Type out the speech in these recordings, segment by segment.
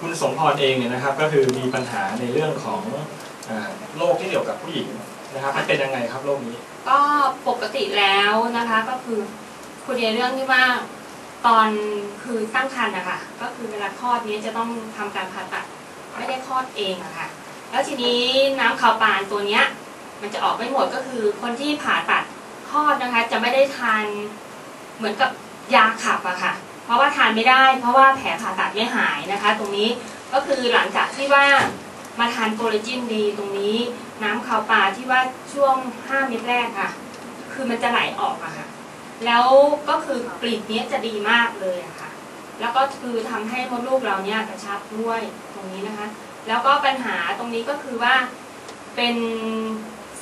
คุณสมพรเองเนี่ยนะครับ ก็คือมีปัญหาในเรื่องของอโรคที่เกี่ยวกับผู้หญิงนะครับมันเป็นยังไงครับโรคนี้ ก็ปกติแล้วนะคะก็คือคุยในเรื่องที่ว่าตอนคือตั้งครรภ์นะคะก็คือเวลาคลอดนี้จะต้องทำการผ่าตัดไม่ได้คลอดเองอะค่ะแล้วทีนี้น้ำขาวปานตัวเนี้ยมันจะออกไม่หมดก็คือคนที่ผ่าตัดคลอดนะคะ จะไม่ได้ทานเหมือนกับยาขับอะค่ะ เพราะว่าทานไม่ได้ เพราะว่าแผลผ่าตัดไม่หายนะคะ ตรงนี้ก็คือหลังจากที่ว่ามาทานโคลลาเจนดีตรงนี้ น้ำขาวปลาที่ว่าช่วง 5 เม็ดแรกค่ะ คือมันจะไหลออกอะค่ะ แล้วก็คือกลีบเนี้จะดีมากเลยอะค่ะ แล้วก็คือทำให้มดลูกเราเนี่ยกระชับด้วยตรงนี้นะคะ แล้วก็ปัญหาตรงนี้ก็คือว่าเป็น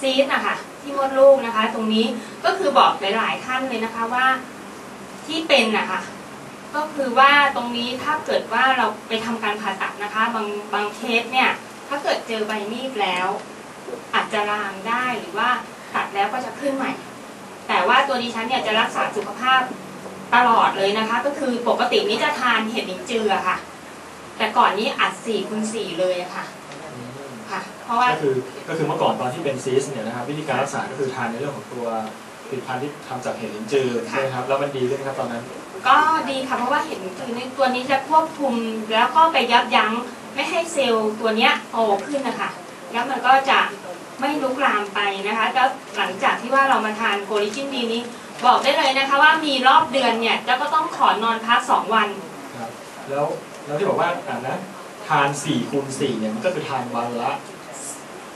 ซีสอะค่ะที่มดลูกนะคะ ตรงนี้ก็คือบอกหลาย ๆ ท่านเลยนะคะว่าที่เป็นอะค่ะ ก็คือว่าตรงนี้ถ้าเกิดว่าเราไปทำการผ่าตัดนะคะ บางบางเคสเนี่ยถ้าเกิดเจอใบมีดแล้ว อาจจะลามได้หรือว่าตัดแล้วก็จะขึ้นใหม่ แต่ว่าตัวดิฉันเนี่ยจะรักษาสุขภาพตลอดเลยนะคะ ก็คือปกตินี้จะทานเห็ดหลินจืออค่ะ แต่ก่อนนี้อัดสี่คูณสี่เลยค่ะค่ะ เพราะว่าก็คือก็คือเมื่อก่อนตอนที่เป็นซีสเนี่ยนะครับวิธีการรักษาก็คือทานในเรื่องของตัว ผลิตภัณฑ์ที่ทำจากเห็ดลิ้นจือใช่ไหมครับแล้วมันดีขึ้นไหมครับตอนนั้น ก็ดีค่ะเพราะว่าเห็ดหลินจือในตัวนี้จะควบคุมแล้วก็ไปยับยั้งไม่ให้เซลล์ตัวเนี้ยโตขึ้นนะคะแล้วมันก็จะไม่ลุกลามไปนะคะแล้วหลังจากที่ว่าเรามาทานโกลิจินดีนี้ บอกได้เลยนะคะ ว่ามีรอบเดือนเนี่ยเจ้าก็ต้องขอนอนพักสองวันครับแล้วแล้วที่บอกว่าอ่านะทาน4คูณ4เนี่ยมันก็คือทานวันละ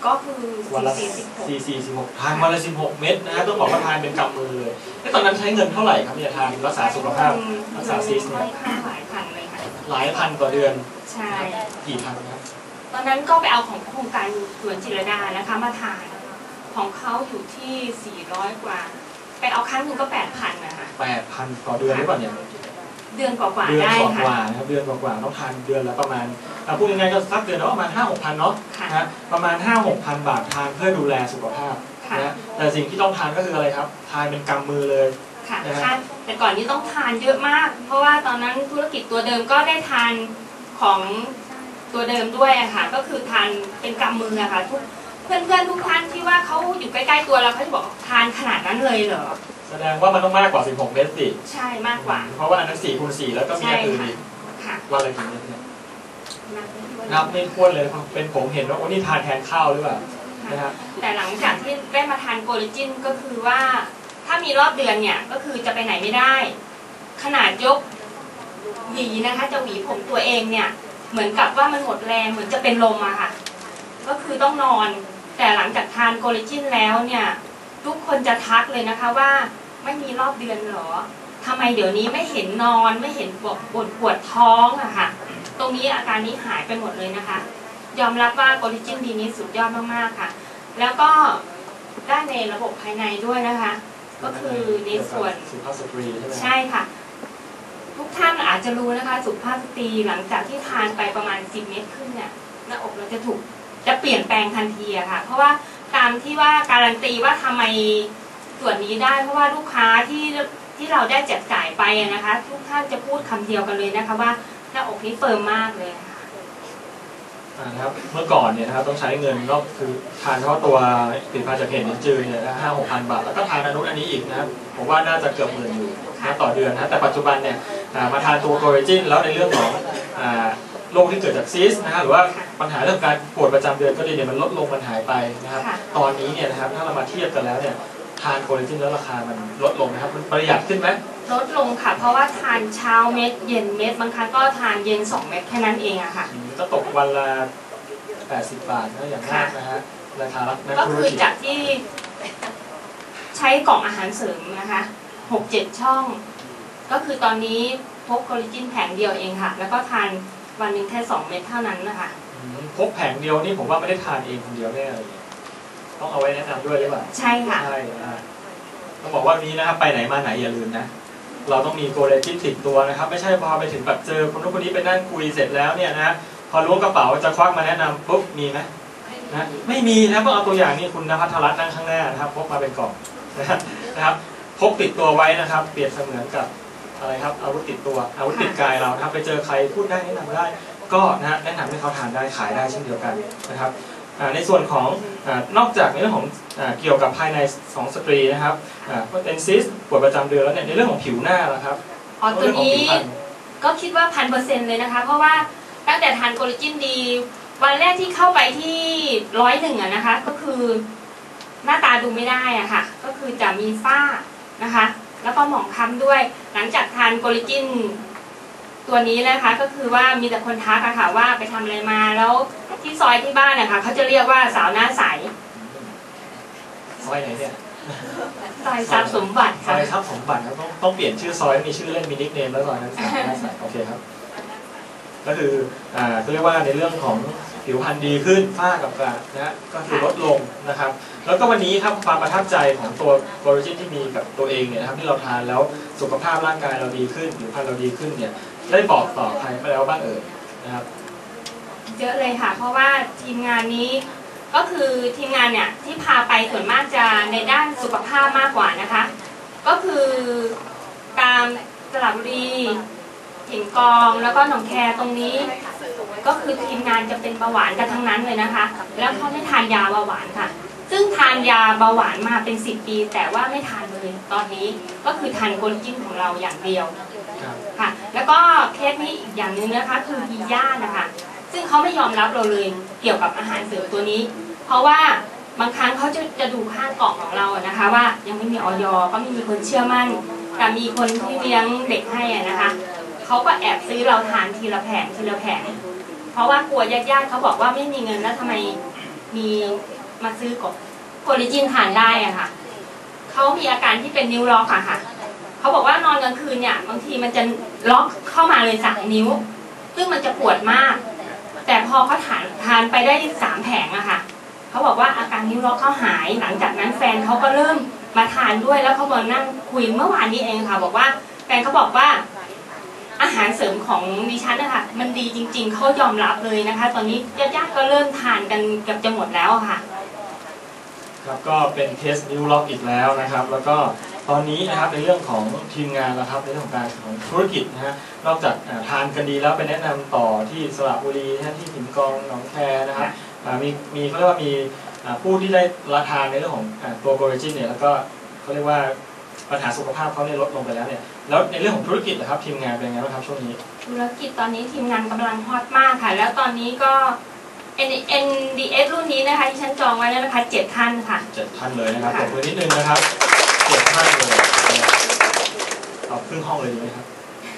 ก็คือวันละสี่สิบหก4 4 16ทานวันละ16เม็ดนะฮะต้องบอกว่าทานเป็นกำมือเลยแล้วตอนนั้นใช้เงินเท่าไหร่ครับเนี่ยทานรักษาสุขภาพรักษาซีสเนี่ยค่อนข้างหลายพันเลยค่ะหลายพันต่อเดือนใช่กี่พันครับตอนนั้นก็ไปเอาของโครงการสวนจิรดานะคะมาทานของเขาอยู่ที่400กว่า ไปเอาครั้งหนึ่งก็8,000นะคะ8,000ต่อเดือนหรือเปล่าเนี่ย เดือนกว่าเดือนๆได้กค่ะ ว่าๆนะครับเดือนกว่าๆต้องทานเดือนละประมาณอะพูดง่ายๆก็สักเดือนละประมาณ5 6พันเนาะค่ะ นะฮะประมาณ5 6พันบาททานเพื่อดูแลสุขภาพค่ะนะฮะแต่สิ่งที่ต้องทานก็คืออะไรครับ ทานเป็นกำมือเลย ค่ะนะฮะ ทานแต่ก่อนนี้ต้องทานเยอะมาก เพราะว่าตอนนั้นธุรกิจตัวเดิมก็ได้ทานของตัวเดิมด้วยอะค่ะ ก็คือทานเป็นกำมืออะค่ะทุก เพื่อนๆทุกท่านที่ว่าเขาอยู่ใกล้ๆตัวเราเขาจะบอกทานขนาดนั้นเลยเหรอ แสดงว่ามันต้องมากกว่า 16 เม็ดสิ ใช่มากกว่า เพราะว่าอันนั้น4คูณ4แล้วก็มีอย่างอื่นอีกค่ะวันละกี่เม็ดเนี่ยนับไม่ถ้วนนับไม่ถ้วนเลยเป็นผมเห็นว่าโอ้นี่ทานแทนข้าวหรือเปล่านะฮะแต่หลังจากที่ได้มาทานโกลิจินก็คือว่า ถ้ามีรอบเดือนเนี่ยก็คือจะไปไหนไม่ได้ ขนาดยกหวีนะคะจะหวีผมตัวเองเนี่ย เหมือนกับว่ามันหมดแรงเหมือนจะเป็นลมอะค่ะ ก็คือต้องนอน แต่หลังจากทานโกลิจินแล้วเนี่ย ทุกคนจะทักเลยนะคะว่าไม่มีรอบเดือนเหรอทำไมเดี๋ยวนี้ไม่เห็นนอนไม่เห็นปวดปวดปวดท้องอะค่ะ ตรงนี้อาการนี้หายไปหมดเลยนะคะ ยอมรับว่าโกลิจินดีนี้สุดยอดมากๆค่ะ แล้วก็ได้ในระบบภายในด้วยนะคะ ก็คือในส่วนสุภาพสตรีใช่ไหมใช่ค่ะ ทุกท่านอาจจะรู้นะคะ สุภาพสตรีหลังจากที่ทานไปประมาณ 10 เม็ดขึ้นเนี่ยหน้าอกเราจะถูก จะเปลี่ยนแปลงทันทีอะค่ะ เพราะว่าตามที่ว่าการันตีว่าทำไมส่วนนี้ได้เพราะว่าลูกค้าที่ที่เราได้แจกจ่ายไปนะคะ ทุกท่านจะพูดคำเดียวกันเลยนะคะว่าหน้าอกนี้เฟิร์มมากเลยค่ะอ่านะครับเมื่อก่อนเนี่ยนะครับต้องใช้เงินก็คือทานเฉพาตัวผลิตภัณฑ์จากเห็ดลิ้นจือเนี่ยนะห้าหกพันบาท แล้วก็ทานอนุอันนี้อีกนะครับผมว่าน่าจะเกือบหมื่นอยู่นะต่อเดือนนะแต่ปัจจุบันเนี่ยมาทานตัวโคเรจินแล้วในเรื่องของอ่า โรคที่เกิดจากซีสนะฮะหรือว่าปัญหาเรื่องการปวดประจำเดือนก็ดีเนี่ยมันลดลงมันหายไปนะครับค่ะตอนนี้เนี่ยนะครับถ้าเรามาเทียบกันแล้วเนี่ยทานโคเรจินแล้วราคามันลดลงนะครับมันประหยัดขึ้นไหมลดลงค่ะ เพราะว่าทานเช้าเม็ดเย็นเม็ดบางครั้งก็ทานเย็น 2 เม็ดแค่นั้นเองอะค่ะอืมก็ตกวันละ 80 บาทนะอย่างมากนะฮะราคานักก็ธุรคือกิจจากที่ใช้กล่องอาหารเสริมนะคะหกเจ็ดช่อง ก็คือตอนนี้พกโคลิจินแผงเดียวเองค่ะ แล้วก็ทาน วันหนึ่งแค่สองเม็ดเท่านั้นนะคะอืมพกแผงเดียวนี่ผมว่าไม่ได้ทานเองคนเดียวแน่เลยต้องเอาไว้แนะนำด้วยหรือเปล่าใช่ค่ะใช่นะฮะต้องบอกว่าวันนี้นะครับไปไหนมาไหนอย่าลืมนะเราต้องมีโกเลจินติดตัวนะครับ ไม่ใช่พอไปถึงแบบเจอคนนู้นคนนี้ไปนั่งคุยเสร็จแล้วเนี่ยนะพอล้วงกระเป๋าจะควักมาแนะนำปุ๊บมีไหมนะไม่มีนะครับต้องเอาตัวอย่างนี่คุณนภัทรรัตน์นั่งข้างหน้านะครับพกมาเป็นกล่องนะครับนะครับพกติดตัวไว้นะครับ เปรียบเสมือนกับ อะไรครับอาวุธติดตัวอาวุธติดกายเรานะครับไปเจอใครพูดได้แนะนำได้ ก็นะฮะแนะนำให้เขาทานได้ขายได้เช่นเดียวกันนะครับอ่าในส่วนของอานอกจากในเรื่องของอาเกี่ยวกับภายในของสตรีนะครับอ่าเป็นซิสปวดประจำเดือนแล้วเนี่ยในเรื่องของผิวหน้าละครับอ๋อตัวเรื่องของนี้ผิวพรรณก็คิดว่าพันเปอร์เซ็นต์เลยนะคะ เพราะว่าตั้งแต่ทานโคลลาเจนดี วันแรกที่เข้าไปที่ร้อยหนึ่งอะนะคะ ก็คือหน้าตาดูไม่ได้อะค่ะ ก็คือจะมีฝ้านะคะ แล้วก็หมองคล้ำด้วย หลังจากทานโคลลาเจนตัวนี้นะคะก็คือว่ามีแต่คนทักอะค่ะว่าไปทำอะไรมาแล้วที่ซอยที่บ้านนะคะเขาจะเรียกว่าสาวหน้าใสซอยไหนเนี่ยซอยทรัพย์สมบัติซค่ะอยทรัพย์สมบัติครับต้องต้องเปลี่ยนชื่อซอยมีชื่อเล่นมีนิกเนมแล้วซอยนั้นสามารถใส่โอเคครับ ก็คืออ่าก็เรียกว่าในเรื่องของ ผิวพรรณดีขึ้นฝ้ากับกระนะก็คือลดลงนะครับ แล้วก็วันนี้ครับความประทับใจของตัวโกลจินที่มีกับตัวเองเนี่ยนะครับที่เราทานแล้วสุขภาพร่างกายเราดีขึ้นผิวพรรณเราดีขึ้นเนี่ยได้บอกต่อใครไปแล้วบ้างเอ่ยนะครับเยอะเลยค่ะ เพราะว่าทีมงานนี้ก็คือทีมงานเนี่ยที่พาไปส่วนมากจะในด้านสุขภาพมากกว่านะคะ ก็คือตามสระบุรีถิงกองแล้วก็หนองแคตรงนี้ ก็คือทีมงานจะเป็นเบาหวานกันทั้งนั้นเลยนะคะ แล้วเขาไม่ทานยาเบาหวานค่ะ ซึ่งทานยาเบาหวานมาเป็น10ปี แต่ว่าไม่ทานเลยตอนนี้ก็คือทานโกลจินของเราอย่างเดียวครับค่ะ แล้วก็เคสนี้อีกอย่างหนึ่งนะคะ คือบีย่านะคะ ซึ่งเขาไม่ยอมรับเราเลยเกี่ยวกับอาหารเสริมตัวนี้ เพราะว่าบางครั้งเขาจะจะดูข้างกล่องของเราอะนะคะ ว่ายังไม่มีออยก็ไม่มีคนเชื่อมั่น แต่มีคนที่เลี้ยงเด็กให้อะนะคะเขาก็แอบซื้อเราทานทีละแผงทีละแผง เพราะว่ากลัวญาติๆเขาบอกว่าไม่มีเงินแล้วทำไมมีมาซื้อกบโคลิจินทานได้อะค่ะเขามีอาการที่เป็นนิ้วล็อกอะค่ะเขาบอกว่านอนกลางคืนเนี่ย บางทีมันจะล็อกเข้ามาเลยสามนิ้ว ซึ่งมันจะปวดมาก แต่พอเขาทานทานไปได้สามแผงอะค่ะเขาบอกว่าอาการนิ้วล็อกเขาหาย หลังจากนั้นแฟนเขาก็เริ่มมาทานด้วยแล้วเขามานั่งคุยเมื่อวานนี้เองค่ะ บอกว่าแฟนเขาบอกว่าาหารเสริมของดิฉันนะคะมันดีจริง ๆเขายอมรับเลยนะคะ ตอนนี้ญาติๆก็เริ่มทานกันเกือบจะหมดแล้วอะค่ะ ครับก็เป็นเคสนิ้วล็อกอีกแล้วนะครับ แล้วก็ตอนนี้นะครับในเรื่องของทีมงานนะครับในเรื่องของการของธุรกิจนะฮะนอกจากอ่าทานกันดีแล้วไปแนะนำต่อที่สระบุรีนะฮะที่หินกองหนองแคนะครับอ่ามีมีเขาเรียกว่ามีอ่าผู้ที่ได้รับทานในเรื่องของอ่าตัวโกลจินเนี่ยแล้วก็เขาเรียกว่า ปัญหาสุขภาพเขาเนี่ยลดลงไปแล้วเนี่ยแล้วในเรื่องของธุรกิจนะครับทีมงานเป็นยังไงบ้างครับช่วงนี้ ธุรกิจตอนนี้ทีมงานกำลังฮอตมากค่ะ แล้วตอนนี้ก็ N NDS รุ่นนี้นะคะที่ฉันจองไว้แล้วนะคะเจ็ดท่านค่ะ เจ็ดท่านเลยนะครับค่ะขอบคุณนิดนึงนะครับเจ็ดท่านเลยเอาครึ่งห้องเลยดีไหมครับ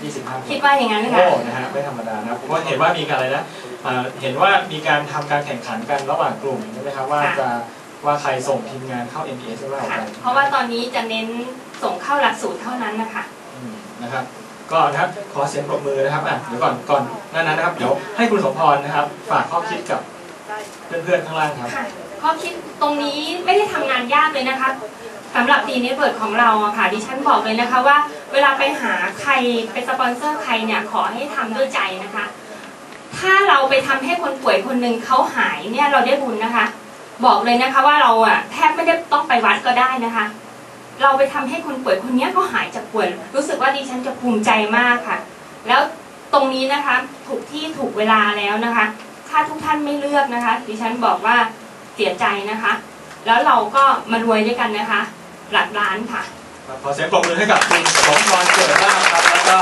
ยี่สิบห้าคิดว่าอย่างนั้นค่ะ โอ้นะฮะไม่ธรรมดานะครับผมว่าเห็นว่ามีการอะไรนะอ่าเห็นว่ามีการทำการแข่งขันกันระหว่างกลุ่มใช่ไหมครับว่าค่ะ จะ ว่าใครส่งทีมงานเข้า MBS ได้มากกว่าค่ะกันเพราะว่าตอนนี้จะเน้นส่งเข้าหลักสูตรเท่านั้นนะคะอืมนะครับก็นะครับขอเสียงปรบมือนะครับอะเดี๋ยวก่อนก่อนหน้านั้นนะครับเดี๋ยวให้คุณสมพรนะครับ ฝากข้อคิดกับเพื่อนๆข้างล่างครับค่ะข้อคิดตรงนี้ไม่ได้ทำงานยากเลยนะคะสำหรับดีเน็ตเวิร์ดของเราอะค่ะดิฉันบอกเลยนะคะว่า เวลาไปหาใครไปสปอนเซอร์ใครเนี่ยขอให้ทำด้วยใจนะคะ ถ้าเราไปทำให้คนป่วยคนหนึ่งเขาหายเนี่ยเราได้บุญนะคะ บอกเลยนะคะ ว่าเราอะแทบไม่ได้ต้องไปวัดก็ได้นะคะ เราไปทำให้คนป่วยคนเนี้ยเขาหายจากป่วย รู้สึกว่าดิฉันจะภูมิใจมากค่ะ แล้วตรงนี้นะคะ ถูกที่ถูกเวลาแล้วนะคะ ถ้าทุกท่านไม่เลือกนะคะ ดิฉันบอกว่าเสียใจนะคะ แล้วเราก็มารวยด้วยกันนะคะ หลักล้านค่ะขอเสียงปรบมือให้กับคุณสมพรเกิดลาภครับแล้วก็